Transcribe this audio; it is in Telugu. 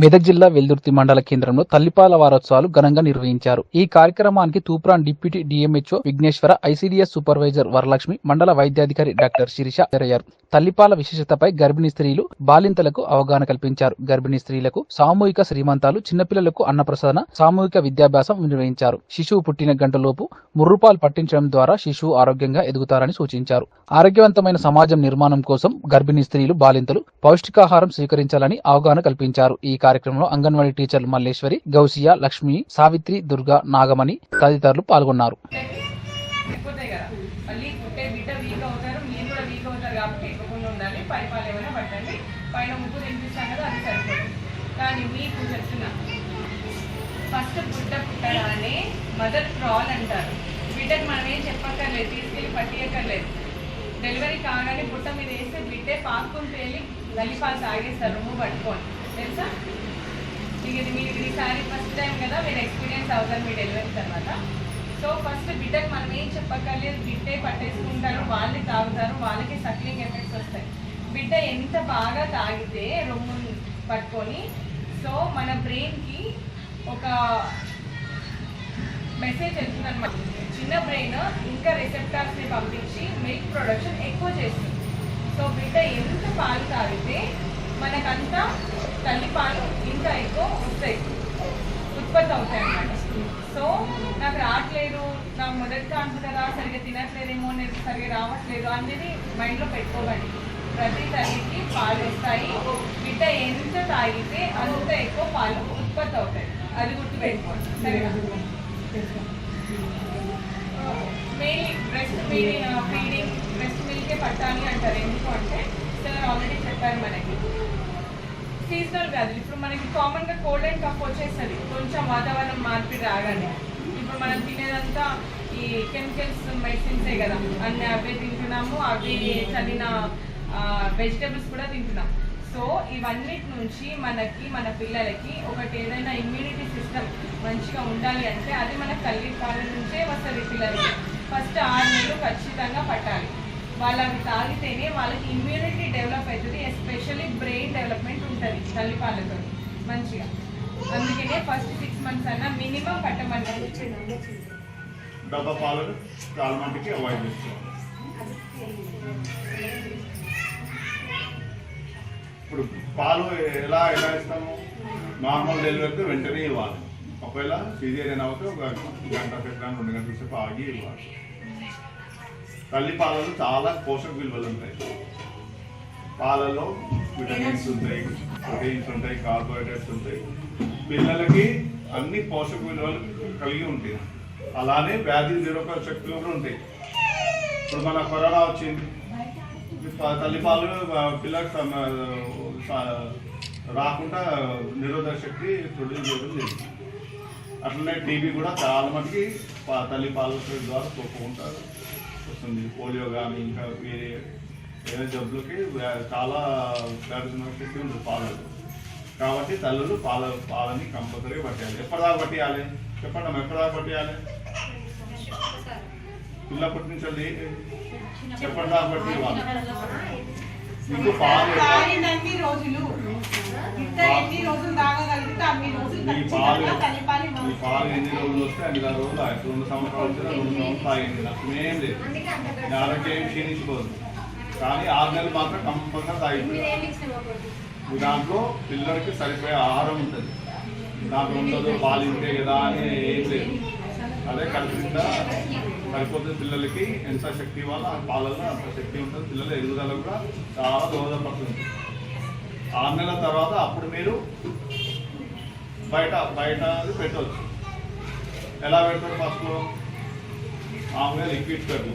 మెదక్ జిల్లా వెల్దుర్తి మండల కేంద్రంలో తల్లిపాల వారోత్సవాలు ఘనంగా నిర్వహించారు. ఈ కార్యక్రమానికి Toopran deputy DMHO Vighneshwara ICDS supervisor Varalakshmi మండల వైద్యాధికారి డాక్టర్ శిరీష హాజరయ్యారు తల్లిపాల విశేషతపై గర్భిణీ స్త్రీలు బాలింతలకు అవగాహన కల్పించారు. గర్భిణీ స్త్రీలకు సామూహిక శ్రీమంతాలు చిన్నపిల్లలకు అన్నప్రసాదన సామూహిక విద్యాభ్యాసం నిర్వహించారు. శిశువు పుట్టిన గంటలోపు ముర్రుపాలు పట్టించడం ద్వారా శిశువు ఆరోగ్యంగా ఎదుగుతారని సూచించారు. ఆరోగ్యవంతమైన సమాజం నిర్మాణం కోసం గర్భిణీ స్త్రీలు బాలింతలు పౌష్టికాహారం స్వీకరించాలని అవగాహన కల్పించారు. ఈ కార్యక్రమంలో అంగన్వాడీ టీచర్లు మల్లేశ్వరి గౌసియా లక్ష్మి సావిత్రి దుర్గా నాగమణి తదితరులు పాల్గొన్నారు. పైన తినిపిస్తాం కదా అది సరిపోతుంది కానీ మీకు చెప్తున్నా ఫస్ట్ పుట్ట పుట్టగానే మదర్ క్రాల్ అంటారు మనం ఏం చెప్పక్కర్లేదు తీసుకెళ్ళి పట్టియక్కర్లేదు డెలివరీ కాగానే పుట్ట మీద వేస్తే బిడ్డే పాక్కుంటూ వెళ్ళి గల్లిపాలు తాగేస్తారు రూమ్ పట్టుకొని. తెలుసా? మీకు ఇది మీరు ఈసారి ఫస్ట్ టైం కదా మీరు ఎక్స్పీరియన్స్ అవుతారు మీ డెలివరీ తర్వాత. సో ఫస్ట్ బిడ్డకు మనం ఏం చెప్పక్కర్లేదు బిడ్డే పట్టేసుకుంటారు వాళ్ళే తాగుతారు వాళ్ళకి సక్లింగ్ ఎఫెక్ట్స్ వస్తాయి. బిడ్డ ఎంత బాగా తాగితే రొమ్ము పట్టుకొని సో మన బ్రెయిన్కి ఒక మెసేజ్ వెళ్తుంది అనమాట చిన్న బ్రెయిన్ ఇంకా రిసెప్టార్స్ని పంపించి మిల్క్ ప్రొడక్షన్ ఎక్కువ చేస్తుంది. సో బిడ్డ ఎంత పాలు తాగితే మనకంతా తల్లి పాలు ఇంకా ఎక్కువ వస్తాయి. ఉత్పత్తి అవుతాయి అన్నమాట. సో నాకు రావట్లేదు. నాకు మొదటి కాన్పు కదా సరిగ్గా తినట్లేదేమో నేను సరిగ్గా రావట్లేదు అనేది మైండ్లో పెట్టుకోవాలి. ప్రతి తల్లికి పాలు వస్తాయి. బిడ్డ ఎంత తాగితే అంత ఎక్కువ పాలు ఉత్పత్తి అవుతాయి. అది గుర్తుపెట్టుకోండి. సరేనా? Mainly breast feeding feeding breast మిల్కే పట్టాలి అంటారు. ఎందుకు అంటే సార్ ఆల్రెడీ చెప్పారు మనకి. సీజనల్ వ్యాధులు ఇప్పుడు మనకి కామన్గా కోల్డ్ అండ్ కఫ్ వచ్చేస్తుంది. కొంచెం వాతావరణం మార్పిడి రాగానే. ఇప్పుడు మనం తినేదంతా ఈ కెమికల్స్ మెడిసిన్సే కదా. అన్ని అవే తింటున్నాము అవి చల్లిన వెజిటేబుల్స్ కూడా తింటున్నాం. సో ఇవన్నిటి నుంచి మనకి మన పిల్లలకి ఒకటి ఏదైనా ఇమ్యూనిటీ సిస్టమ్ మంచిగా ఉండాలి అంటే అది మన తల్లి పాల నుంచే వస్తుంది పిల్లలకి. ఫస్ట్ ఆరు నెలలు ఖచ్చితంగా పట్టాలి. వాళ్ళు అవి తాగితేనే వాళ్ళకి ఇమ్యూనిటీ ఉంటుంది తల్లిపాలతో మంచిగా. అందుకనే ఫస్ట్ సిక్స్ మంత్స్ అన్న మినిమం పట్టమని డబ్బా పాలను చాలా మందికి అవాయిడ్ చేసుకోవాలి ఇప్పుడు పాలు ఎలా ఎలా ఇస్తాము? నార్మల్ డెలివరీకి వెంటనే ఇవ్వాలి. ఒకవేళ సిజేరియన్ అవుతే ఒక గంట పెట్టడానికి రెండు గంటల సేపు ఆగి ఇవ్వాలి. తల్లి పాలలో చాలా పోషక విలువలు ఉంటాయి. పాలలో విటమిన్స్ ఉంటాయి ప్రోటీన్స్ ఉంటాయి కార్బోహైడ్రేట్స్ ఉంటాయి. పిల్లలకి అన్ని పోషక విలువలు కలిగి ఉంటాయి. అలానే వ్యాధి నిరోధక శక్తులు కూడా ఉంటాయి. ఇప్పుడు మన కరోనా వచ్చింది. తల్లిపాలు పిల్లలకు రాకుండా నిరోధక శక్తి ప్రొడ్యూస్ చేయడం జరిగింది. అట్లనే టీబీ కూడా చాలా మటుకి పా- ద్వారా పోకుండా వస్తుంది. పోలియో కానీ ఇంకా వేరే వేరే జబ్బులకి చాలా వ్యాధి నిరోధక శక్తి ఉంది పాలలో కాబట్టి తల్లులు పాల పాలని కంపల్సరీగా పట్టేయాలి ఎప్పటిదాకా పట్టేయాలి? చెప్పండి అమ్మా, ఎప్పటిదాకా పట్టేయాలి? పిల్లప్పటి నుంచి అది ఎప్పటిదాకా పట్టి ఇవ్వాలి మీకు పాలు మీ పాలు మీ. పాలు ఎన్ని రోజులు వస్తే అన్ని రోజులు. రెండు సంవత్సరాలు వచ్చినా రెండు సంవత్సరాలు తాగింది నష్టమేం లేదు. ఆరోగ్యం క్షీణించుకోదు కానీ ఆరు నెలలు మాత్రం కంపల్సరీ తాగింది మీ దాంట్లో పిల్లలకి సరిపోయే ఆహారం ఉంటుంది. దాంట్లో ఉండదు పాలు ఇంతే కదా అని ఏం లేదు. అదే కలిసిందా? సరిపోతుంది పిల్లలకి ఎంత శక్తి ఇవ్వాలో ఆ పాలలో అంత శక్తి ఉంటుంది. పిల్లల ఎదుగుదల కూడా చాలా దోహదపడుతుంది. ఆరు నెలల తర్వాత అప్పుడు మీరు బయట బయట అది పెట్టవచ్చు. ఎలా పెడతారు ఫస్ట్లో మామూలుగా లిక్విడ్ పెట్టు